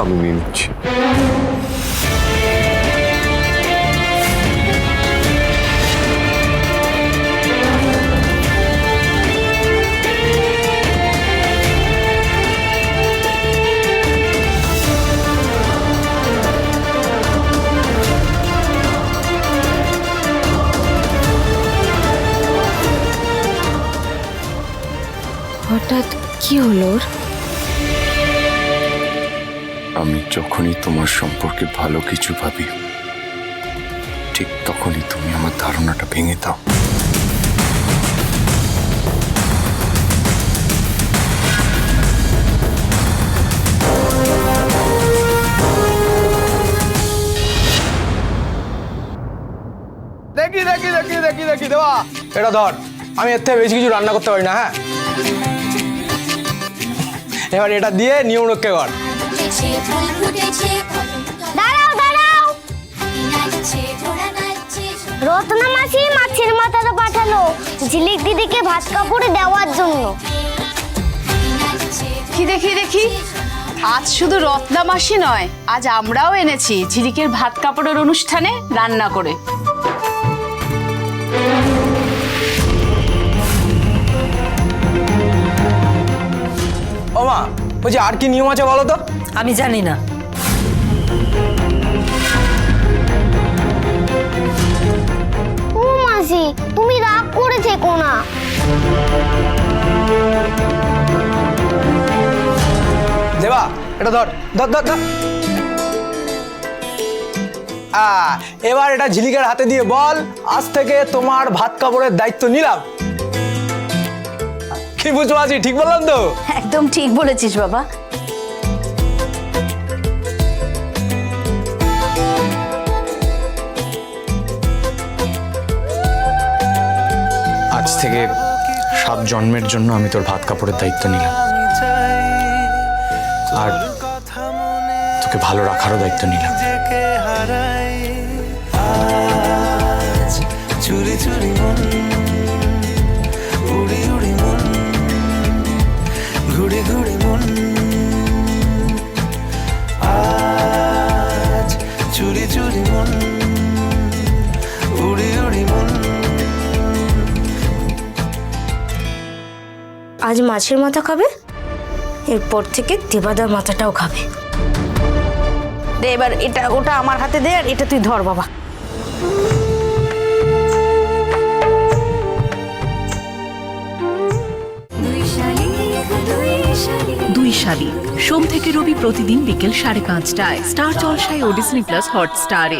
আমি হঠাৎ কি হলো আমি যখনই তোমার সম্পর্কে ভালো কিছু ভাবি, ঠিক তখনই তুমি আমার ধারণাটা ভেঙে দাও। দেখি দেখি দেখি দেখি দেখি দেওয়া এটা ধর, আমি এর থেকে বেশি কিছু রান্না করতে পারি না হ্যাঁ? এবার এটা দিয়ে নিয়ম রক্ষে কর ফুল ফুটেছে দাঁড়াও দাঁড়াও। নাচছে ঘোড়া নাচছে রত্না মাসি মাছের মাথাটা পাঠালো ঝিলিক দিদিকে ভাত কাপড়ে দেওয়ার জন্য। নাচছে কি দেখি দেখি। আজ শুধু রত্না মাসি নয় আজ আমরাও এনেছি ঝিলিকের ভাত কাপড়ের অনুষ্ঠানে রান্না করে। ও মা বলছি আর কি নিয়ম আছে বলো তো? আমি জানি না। ও মাসি তুমি রাগ করেছে কোনা দেবা এটা ধর ধর ধর ধর। এবার এটা ঝিলিকার হাতে দিয়ে বল আজ থেকে তোমার ভাত কাপড়ের দায়িত্ব নিলাম। কি বুঝব আছি ঠিক বললাম তো? একদম ঠিক বলেছিস বাবা। আজ থেকে সাত জন্মের জন্য আমি তোর ভাত কাপড়ের দায়িত্ব নিলাম। আর তোকে ভালো রাখারও দায়িত্ব নিলাম। আজ মাছের মাথা খাবে? এরপর থেকে দেবাদার মাথাটাও খাবে। দে এবার এটা ওটা আমার হাতে দে আর এটা তুই ধর বাবা। দুই শালিক সোম থেকে রবি প্রতিদিন বিকেল সাড়ে পাঁচটায়। স্টার জলসায় ও ডিসনি প্লাস হটস্টারে